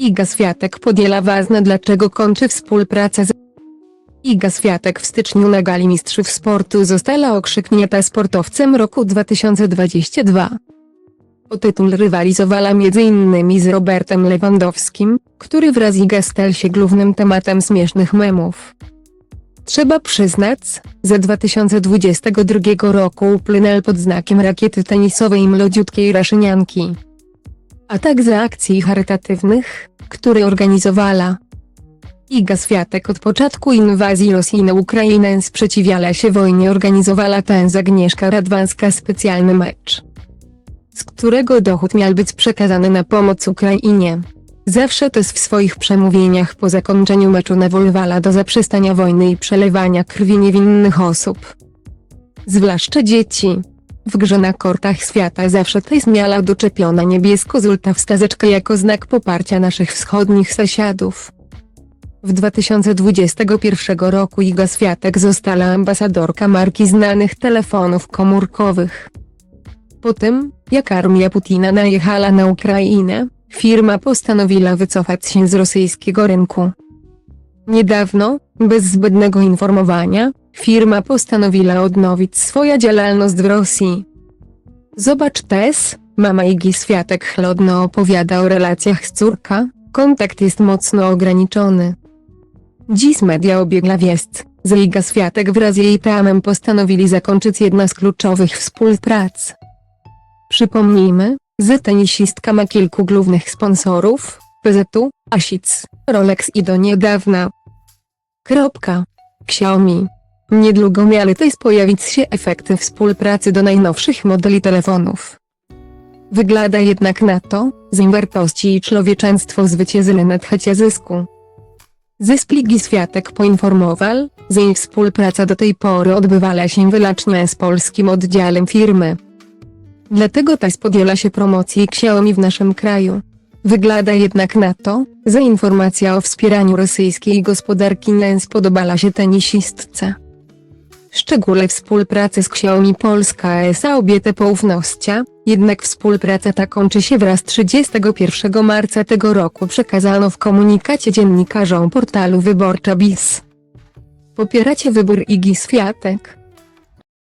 Iga Swiatek podziela ważne dlaczego kończy współpracę z Iga Swiatek w styczniu na gali Mistrzów Sportu została okrzyknięta sportowcem roku 2022. O tytuł rywalizowała m.in. z Robertem Lewandowskim, który wraz z Iga stał się głównym tematem śmiesznych memów. Trzeba przyznać, że 2022 roku upłynął pod znakiem rakiety tenisowej młodziutkiej Raszynianki. A także akcji charytatywnych, które organizowała. Iga Swiatek od początku inwazji Rosji na Ukrainę sprzeciwiała się wojnie organizowała ten z Agnieszka Radwanska specjalny mecz, z którego dochód miał być przekazany na pomoc Ukrainie. Zawsze też w swoich przemówieniach po zakończeniu meczu nawoływała do zaprzestania wojny i przelewania krwi niewinnych osób. Zwłaszcza dzieci. W grze na kortach świata zawsze też miała doczepiona niebiesko-żółta wstazeczka jako znak poparcia naszych wschodnich sąsiadów. W 2021 roku Iga Swiatek została ambasadorka marki znanych telefonów komórkowych. Po tym, jak armia Putina najechała na Ukrainę, firma postanowiła wycofać się z rosyjskiego rynku. Niedawno, bez zbędnego informowania, firma postanowiła odnowić swoją działalność w Rosji. Zobacz też, mama Igi Swiatek chłodno opowiada o relacjach z córka, kontakt jest mocno ograniczony. Dziś media obiegla wieść, że Iga Swiatek wraz z jej tamem postanowili zakończyć jedną z kluczowych współprac. Przypomnijmy, że tenisistka ma kilku głównych sponsorów, PZU, Asics, Rolex i do niedawna. Kropka. Xiaomi. Niedługo miały też pojawić się efekty współpracy do najnowszych modeli telefonów. Wygląda jednak na to, że wartości i człowieczeństwo zwyciężyły nad chęcią zysku. Zysk Ligi Światek poinformował, że ich współpraca do tej pory odbywała się wyłącznie z polskim oddziałem firmy. Dlatego też podjęła się promocji Xiaomi w naszym kraju. Wygląda jednak na to, że informacja o wspieraniu rosyjskiej gospodarki nie spodobała się tenisistce. Szczególe współpracy z Xiaomi Polska S.A. obiete poufnościa, jednak współpraca ta kończy się wraz 31 marca tego roku przekazano w komunikacie dziennikarzom portalu Wyborcza BIS. Popieracie wybór Igi Swiatek?